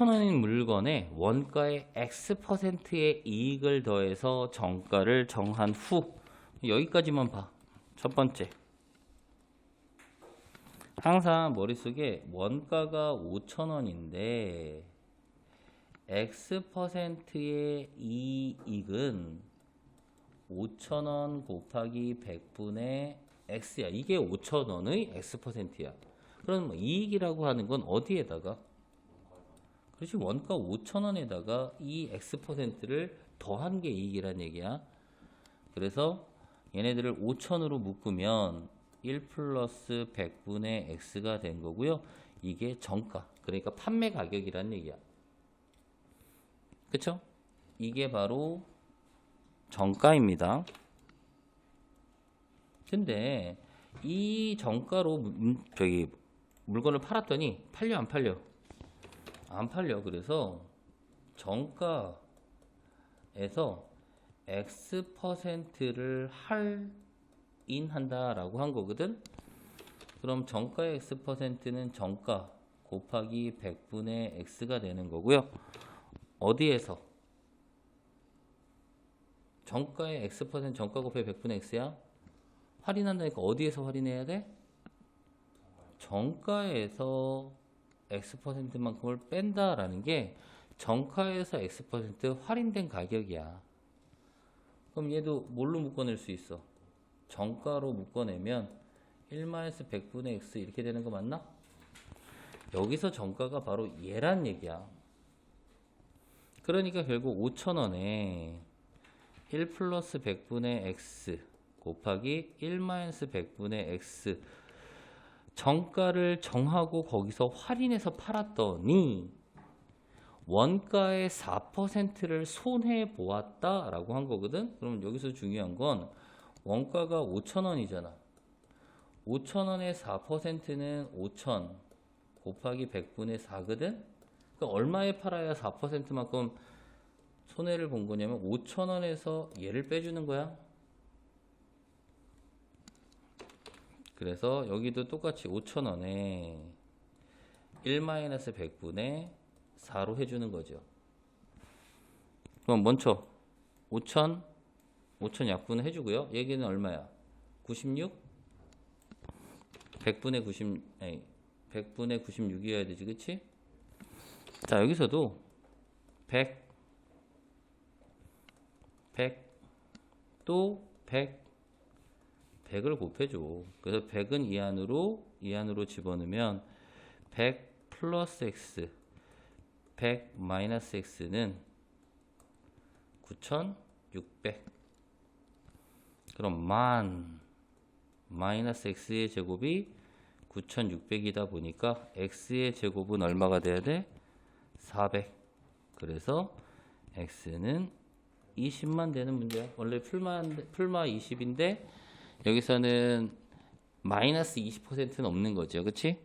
천원인 물건에 원가의 X%의 이익을 더해서 정가를 정한 후 여기까지만 봐. 첫 번째. 항상 머릿속에 원가가 5천원인데 X%의 이익은 5천원 곱하기 100분의 X야. 이게 5천원의 X%야. 그럼 뭐 이익이라고 하는 건 어디에다가? 그렇지 원가 5천원에다가 이 X%를 더한 게 이익이란 얘기야. 그래서 얘네들을 5천으로 묶으면 1 플러스 100분의 X가 된 거고요. 이게 정가. 그러니까 판매 가격이란 얘기야. 그쵸? 이게 바로 정가입니다. 근데 이 정가로 문- 저기 물건을 팔았더니 팔려 안 팔려? 안 팔려. 그래서 정가에서 X%를 할인한다라고 한 거거든. 그럼 정가의 X%는 정가 곱하기 100분의 X가 되는 거고요. 어디에서? 정가의 X% 정가 곱하기 100분의 X야? 할인한다니까 어디에서 할인해야 돼? 정가에서 X%만큼을 뺀다라는 게 정가에서 X% 할인된 가격이야. 그럼 얘도 뭘로 묶어낼 수 있어? 정가로 묶어내면 1-100분의 X 이렇게 되는 거 맞나? 여기서 정가가 바로 얘란 얘기야. 그러니까 결국 5천원에 1 플러스 100분의 x 곱하기 1-100분의 x 정가를 정하고 거기서 할인해서 팔았더니 원가의 4%를 손해 보았다라고 한 거거든. 그럼 여기서 중요한 건 원가가 5,000원이잖아. 5,000원의 4%는 5,000 곱하기 100분의 4거든. 그러니까 얼마에 팔아야 4%만큼 손해를 본 거냐면 5,000원에서 얘를 빼주는 거야. 그래서 여기도 똑같이 5,000원에 1-100분의 4로 해주는 거죠. 그럼 먼저 5,000, 5,000 약분을 해주고요. 얘기는 얼마야? 96? 100분의 90, 아니, 100분의 96이어야 되지, 그치? 자, 여기서도 100, 100, 또 100, 100을 곱해줘. 그래서 100은 이 안으로, 이 안으로 집어넣으면 100 플러스 x, 100 마이너스 x는 9600. 그럼 만 마이너스 x의 제곱이 9600이다 보니까 x의 제곱은 얼마가 돼야 돼? 400. 그래서 x는 20만 되는 문제야. 원래 풀마, 풀마 20인데 여기서는 마이너스 20%는 없는 거죠. 그치?